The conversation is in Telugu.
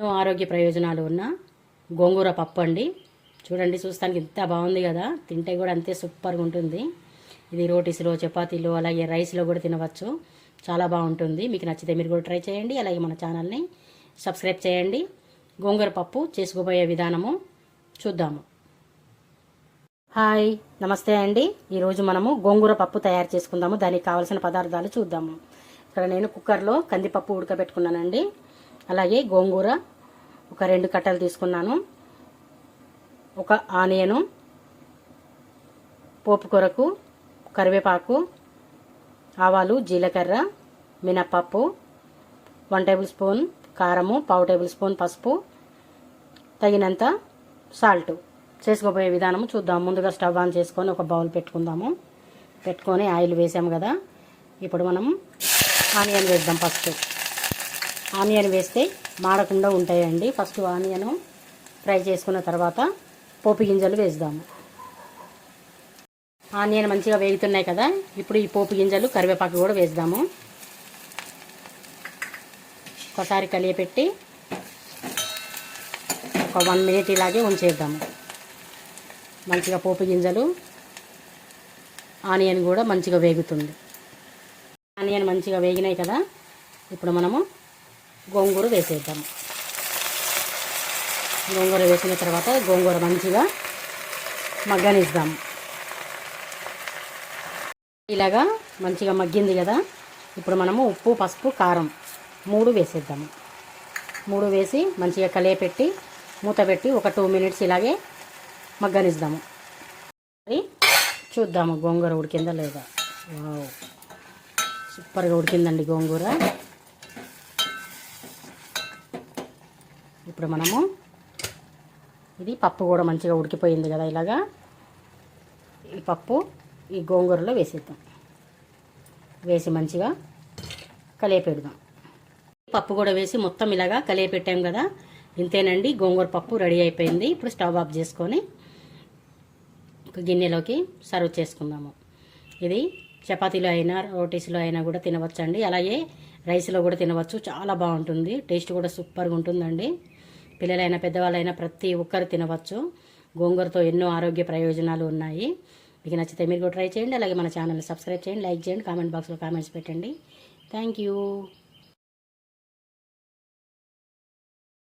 ఎన్నో ఆరోగ్య ప్రయోజనాలు ఉన్న గోంగూర పప్పు అండి. చూడండి చూస్తానికి ఎంత బాగుంది కదా. తింటే కూడా అంతే సూపర్గా ఉంటుంది. ఇది రోటీస్లో చపాతీలో అలాగే రైస్లో కూడా తినవచ్చు. చాలా బాగుంటుంది. మీకు నచ్చితే మీరు కూడా ట్రై చేయండి. అలాగే మన ఛానల్ని సబ్స్క్రైబ్ చేయండి. గోంగూర పప్పు చేసుకోబోయే విధానము చూద్దాము. హాయ్ నమస్తే అండి. ఈరోజు మనము గోంగూర పప్పు తయారు చేసుకుందాము. దానికి కావాల్సిన పదార్థాలు చూద్దాము. ఇక్కడ నేను కుక్కర్లో కందిపప్పు ఉడకబెట్టుకున్నానండి. అలాగే గోంగూర ఒక రెండు కట్టలు తీసుకున్నాను. ఒక ఆనియను పోపు కొరకు కరివేపాకు ఆవాలు జీలకర్ర మినప్పప్పు వన్ టేబుల్ స్పూన్ కారము పావు టేబుల్ స్పూన్ పసుపు తగినంత సాల్ట్. చేసుకోబోయే విధానం చూద్దాం. ముందుగా స్టవ్ ఆన్ చేసుకొని ఒక బౌల్ పెట్టుకుందాము. పెట్టుకొని ఆయిల్ వేసాము కదా. ఇప్పుడు మనం ఆనియన్ వేద్దాం ఫస్ట్. ఆనియన్ వేస్తే మాడకుండా ఉంటాయండి. ఫస్ట్ ఆనియన్ ఫ్రై చేసుకున్న తర్వాత పోపు గింజలు వేద్దాము. ఆనియన్ మంచిగా వేగుతున్నాయి కదా ఇప్పుడు ఈ పోపు గింజలు కరివేపాకు కూడా వేద్దాము. ఒకసారి కలియపెట్టి ఒక వన్ మినిట్ ఇలాగే ఉంచేద్దాము. మంచిగా పోపు గింజలు ఆనియన్ కూడా మంచిగా వేగుతుంది. ఆనియన్ మంచిగా వేగినాయి కదా ఇప్పుడు మనము గోంగూర వేసేద్దాము గోంగూర వేసిన తర్వాత గోంగూర మంచిగా మగ్గనిద్దాం. ఇలాగా మంచిగా మగ్గింది కదా? ఇప్పుడు మనము ఉప్పు పసుపు కారం మూడు వేసేద్దాము. మూడు వేసి మంచిగా కలియపెట్టి మూత పెట్టి ఒక టూ మినిట్స్ ఇలాగే మగ్గనిద్దాము. మరి చూద్దాము గోంగూర ఉడికిందా లేదా? సూపర్గా ఉడికిందండి గోంగూర. ఇప్పుడు మనము ఇది పప్పు కూడా మంచిగా ఉడికిపోయింది కదా ఇలాగా. ఈ పప్పు ఈ గోంగూరలో వేసేద్దాం. వేసి మంచిగా కలియపెడదాం. పప్పు కూడా వేసి మొత్తం ఇలాగా కలియపెట్టాం కదా. ఇంతేనండి గోంగూర పప్పు రెడీ అయిపోయింది. ఇప్పుడు స్టవ్ ఆఫ్ చేసుకొని ఒక గిన్నెలోకి సర్వ్ చేసుకుందాము. ఇది చపాతీలో అయినా రోటీస్లో అయినా కూడా తినవచ్చండి. అలాగే రైస్లో కూడా తినవచ్చు. చాలా బాగుంటుంది. టేస్ట్ కూడా సూపర్గా ఉంటుందండి. పిల్లలైనా పెద్దవాళ్ళైనా ప్రతి ఒక్కరు తినవచ్చు. గోంగూరతో ఎన్నో ఆరోగ్య ప్రయోజనాలు ఉన్నాయి. మీకు నచ్చితే మీరు కూడా ట్రై చేయండి. అలాగే మన ఛానల్ని సబ్స్క్రైబ్ చేయండి లైక్ చేయండి కామెంట్ బాక్స్లో కామెంట్స్ పెట్టండి. Thank you.